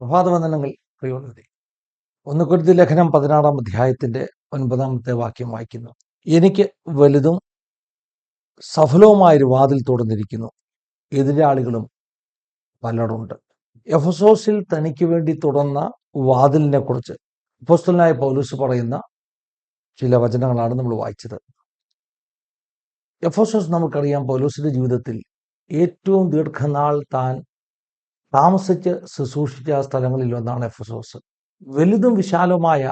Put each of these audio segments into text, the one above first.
പ്രഭാതവന്ദനങ്ങൾ ഒന്ന് കുരുതി ലേഖനം പതിനാറാം അധ്യായത്തിന്റെ ഒൻപതാമത്തെ വാക്യം വായിക്കുന്നു. എനിക്ക് വലുതും സഫലവുമായൊരു വാതിൽ തുറന്നിരിക്കുന്നു. എതിരാളികളും പലരുണ്ട്. എഫസോസിൽ തനിക്ക് വേണ്ടി തുറന്ന വാതിലിനെ കുറിച്ച് അപ്പോസ്തലനായ പൗലൂസ് പറയുന്ന ചില വചനങ്ങളാണ് നമ്മൾ വായിച്ചത്. എഫോസോസ് നമുക്കറിയാം പൗലൂസിന്റെ ജീവിതത്തിൽ ഏറ്റവും ദീർഘനാൾ താൻ താമസിച്ച് ശുശ്രൂഷിച്ച സ്ഥലങ്ങളിൽ ഒന്നാണ് എഫസോസ്. വലുതും വിശാലവുമായ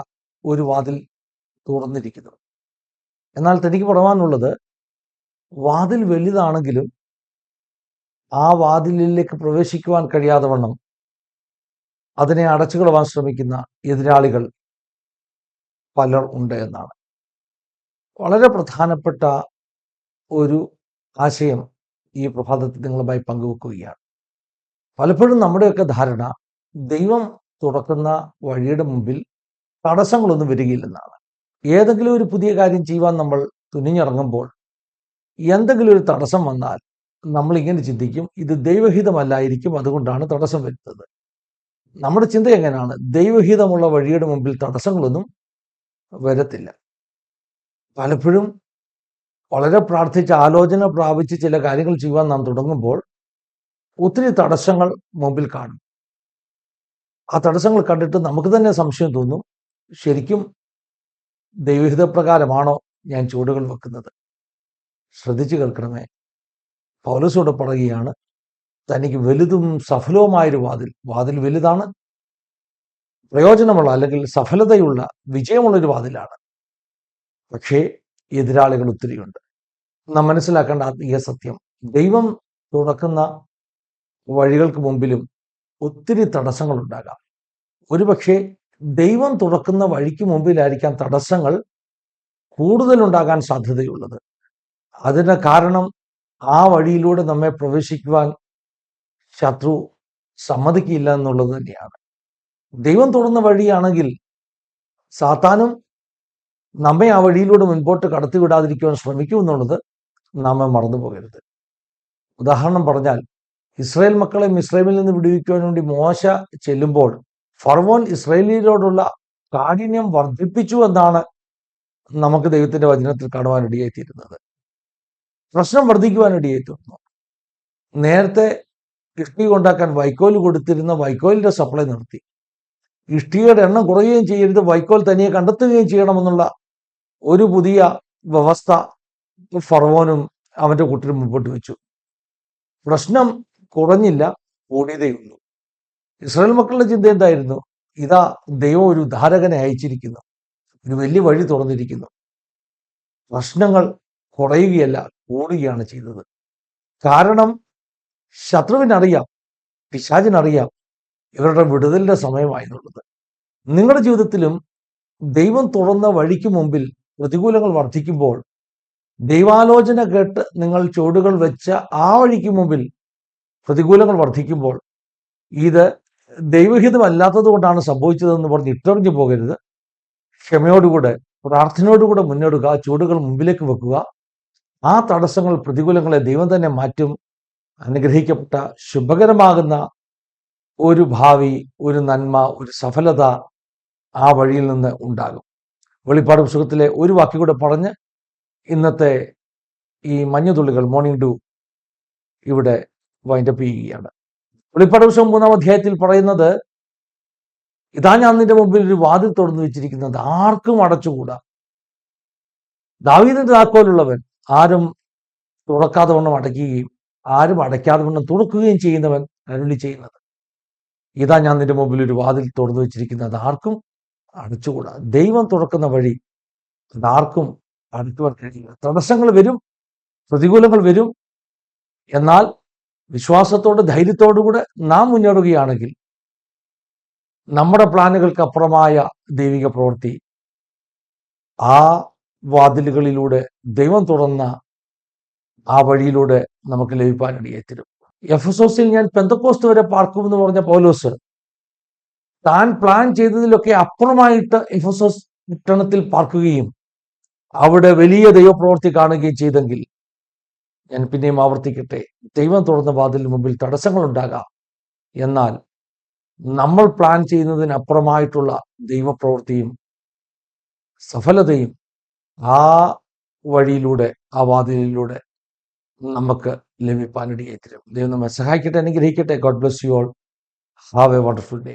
ഒരു വാതിൽ തുറന്നിരിക്കുന്നു. എന്നാൽ തനിക്ക് പറയാനുള്ളത് വാതിൽ വലുതാണെങ്കിലും ആ വാതിലിലേക്ക് പ്രവേശിക്കുവാൻ കഴിയാതെ വണ്ണം അതിനെ അടച്ചുകളവാൻ ശ്രമിക്കുന്ന എതിരാളികൾ പലർ ഉണ്ട് എന്നാണ്. വളരെ പ്രധാനപ്പെട്ട ഒരു ആശയം ഈ പ്രഭാതത്തിൽ നിങ്ങളുമായി പങ്കുവെക്കുകയാണ്. പലപ്പോഴും നമ്മുടെയൊക്കെ ധാരണ ദൈവം തുറക്കുന്ന വഴിയുടെ മുമ്പിൽ തടസ്സങ്ങളൊന്നും വരികയില്ലെന്നാണ് ഏതെങ്കിലും ഒരു പുതിയ കാര്യം ചെയ്യുവാൻ നമ്മൾ തുനിഞ്ഞിറങ്ങുമ്പോൾ എന്തെങ്കിലും ഒരു തടസ്സം വന്നാൽ നമ്മൾ ഇങ്ങനെ ചിന്തിക്കും ഇത് ദൈവഹിതമല്ലായിരിക്കും അതുകൊണ്ടാണ് തടസ്സം വരുന്നത്. നമ്മുടെ ചിന്ത എങ്ങനെയാണ്? ദൈവഹിതമുള്ള വഴിയുടെ മുമ്പിൽ തടസ്സങ്ങളൊന്നും വരത്തില്ല. പലപ്പോഴും വളരെ പ്രാർത്ഥിച്ച് ആലോചന പ്രാപിച്ച് ചില കാര്യങ്ങൾ ചെയ്യുവാൻ നാം തുടങ്ങുമ്പോൾ ഒത്തിരി തടസ്സങ്ങൾ മുമ്പിൽ കാണും. ആ തടസ്സങ്ങൾ കണ്ടിട്ട് നമുക്ക് തന്നെ സംശയം തോന്നും ശരിക്കും ദൈവഹിതപ്രകാരമാണോ ഞാൻ ചുവടുകൾ വെക്കുന്നത്? ശ്രദ്ധിച്ചു കേൾക്കണമേ. പൗലസോട് പറയുകയാണ് തനിക്ക് വലുതും സഫലവുമായൊരു വാതിൽ വാതിൽ വലുതാണ് പ്രയോജനമുള്ള അല്ലെങ്കിൽ സഫലതയുള്ള വിജയമുള്ളൊരു വാതിലാണ്. പക്ഷേ എതിരാളികൾ ഒത്തിരിയുണ്ട്. നാം മനസ്സിലാക്കേണ്ട ആത്മീയ സത്യം ദൈവം തുറക്കുന്ന വഴികൾക്ക് മുമ്പിലും ഒത്തിരി തടസ്സങ്ങൾ ഉണ്ടാകാം ഒരുപക്ഷെ ദൈവം തുറക്കുന്ന വഴിക്ക് മുമ്പിലായിരിക്കാം തടസ്സങ്ങൾ കൂടുതലുണ്ടാകാൻ സാധ്യതയുള്ളത്. അതിന് കാരണം ആ വഴിയിലൂടെ നമ്മെ പ്രവേശിക്കുവാൻ ശത്രു സമ്മതിക്കില്ല എന്നുള്ളത് തന്നെയാണ്. ദൈവം തുറന്ന വഴിയാണെങ്കിൽ സാത്താനും നമ്മെ ആ വഴിയിലൂടെ മുൻപോട്ട് കടത്തിവിടാതിരിക്കുവാൻ ശ്രമിക്കും എന്നുള്ളത് നാം മറന്നു പോകരുത് ഉദാഹരണം പറഞ്ഞാൽ ഇസ്രായേൽ മക്കളെ മിസ്രൈമിൽ നിന്ന് വിടുവിക്കുവാൻ വേണ്ടി മോശ ചെല്ലുമ്പോൾ ഫർവോൻ ഇസ്രായേലിയരോടുള്ള കാഠിന്യം വർദ്ധിപ്പിച്ചു എന്നാണ് നമുക്ക് ദൈവത്തിന്റെ വചനത്തിൽ കാണുവാൻ ഇടയായിത്തീരുന്നത്. പ്രശ്നം വർദ്ധിക്കുവാൻ ഇടയായിത്തീർന്നു നേരത്തെ ഇഷ്ടിക ഉണ്ടാക്കാൻ വൈക്കോൽ കൊടുത്തിരുന്ന വൈക്കോലിന്റെ സപ്ലൈ നിർത്തി. ഇഷ്ടികയുടെ എണ്ണം കുറയുകയും ചെയ്യരുത് വൈക്കോൽ തനിയെ കണ്ടെത്തുകയും ചെയ്യണമെന്നുള്ള ഒരു പുതിയ വ്യവസ്ഥ ഫറവോനും അവന്റെ കൂട്ടരും മുമ്പോട്ട് വെച്ചു. പ്രശ്നം കുറഞ്ഞില്ല കൂടിയതേയുള്ളൂ ഇസ്രായേൽ മക്കളുടെ ചിന്ത എന്തായിരുന്നു? ഇതാ ദൈവം ഒരു ധാരകനെ അയച്ചിരിക്കുന്നു. ഒരു വലിയ വഴി തുറന്നിരിക്കുന്നു. പ്രശ്നങ്ങൾ കുറയുകയല്ല കൂടുകയാണ് ചെയ്തത്. കാരണം ശത്രുവിനറിയാം പിശാചിനറിയാം ഇവരുടെ വിടുതലിന്റെ സമയമായിരുന്നുള്ളത്. നിങ്ങളുടെ ജീവിതത്തിലും ദൈവം തുറന്ന വഴിക്ക് മുമ്പിൽ പ്രതികൂലങ്ങൾ വർദ്ധിക്കുമ്പോൾ ദൈവാലോചന കേട്ട് നിങ്ങൾ ചുവടുകൾ വെച്ച ആ വഴിക്ക് മുമ്പിൽ പ്രതികൂലങ്ങൾ വർദ്ധിക്കുമ്പോൾ ഇത് ദൈവഹിതമല്ലാത്തത് കൊണ്ടാണ് സംഭവിച്ചതെന്ന് പറഞ്ഞ് ഇട്ടെറിഞ്ഞു പോകരുത്. ക്ഷമയോടുകൂടെ പ്രാർത്ഥനയോടുകൂടെ മുന്നേറുക ചൂടുകൾ മുമ്പിലേക്ക് വെക്കുക. ആ തടസ്സങ്ങൾ പ്രതികൂലങ്ങളെ ദൈവം തന്നെ മാറ്റും. അനുഗ്രഹിക്കപ്പെട്ട ശുഭകരമാകുന്ന ഒരു ഭാവി ഒരു നന്മ ഒരു സഫലത ആ വഴിയിൽ നിന്ന് ഉണ്ടാകും. വെളിപ്പാട് പുസ്തകത്തിലെ ഒരു വാക്കി കൂടെ പറഞ്ഞ് ഇന്നത്തെ ഈ മഞ്ഞുതുള്ളികൾ മോർണിംഗ് ഡു ഇവിടെ വൈൻഡപ്പ് ചെയ്യുകയാണ്. വെളിപ്പാട് മൂന്നാം അധ്യായത്തിൽ പറയുന്നത് ഇതാ ഞാൻ നിന്റെ മുമ്പിൽ ഒരു വാതിൽ തുറന്നു വെച്ചിരിക്കുന്നത് ആർക്കും അടച്ചുകൂടാ. ദാവീദിന്റെ താക്കോലുള്ളവൻ ആരും തുറക്കാതെ വണ്ണം അടയ്ക്കുകയും ആരും അടയ്ക്കാതെ വണ്ണം തുറക്കുകയും ചെയ്യുന്നവൻ അരുളി ചെയ്യുന്നത്. ഇതാ ഞാൻ നിന്റെ മുമ്പിൽ ഒരു വാതിൽ തുറന്നു വെച്ചിരിക്കുന്നത് ആർക്കും അടച്ചുകൂടാ. ദൈവം തുറക്കുന്ന വഴി അതാർക്കും അടയ്ക്കുവാൻ കഴിയില്ല. തടസ്സങ്ങൾ വരും പ്രതികൂലങ്ങൾ വരും. എന്നാൽ വിശ്വാസത്തോട് ധൈര്യത്തോടുകൂടെ നാം മുന്നേറുകയാണെങ്കിൽ നമ്മുടെ പ്ലാനുകൾക്ക് അപ്പുറമായ ദൈവിക പ്രവൃത്തി ആ വാതിലുകളിലൂടെ ദൈവം തുറന്ന ആ വഴിയിലൂടെ നമുക്ക് ലഭിക്കാനിടയെത്തരും ഒസിൽ ഞാൻ പെന്തക്കോസ്ത് വരെ പാർക്കുമെന്ന് പറഞ്ഞ പൗലോസ് താൻ പ്ലാൻ ചെയ്തതിലൊക്കെ അപ്പുറമായിട്ട് എഫ് എസ് ഒസ് പട്ടണത്തിൽ പാർക്കുകയും അവിടെ വലിയ ദൈവപ്രവൃത്തി കാണുകയും ചെയ്തെങ്കിൽ ഞാൻ പിന്നെയും ആവർത്തിക്കട്ടെ. ദൈവം തുറന്ന വാതിലിന് മുമ്പിൽ തടസ്സങ്ങൾ ഉണ്ടാകാം എന്നാൽ നമ്മൾ പ്ലാൻ ചെയ്യുന്നതിനപ്പുറമായിട്ടുള്ള ദൈവപ്രവൃത്തിയും സഫലതയും ആ വഴിയിലൂടെ ആ വാതിലിലൂടെ നമുക്ക് ലഭിപ്പാനിടയായി തരും ദൈവം നമ്മെ സഹായിക്കട്ടെ അനുഗ്രഹിക്കട്ടെ. God bless you all have a wonderful day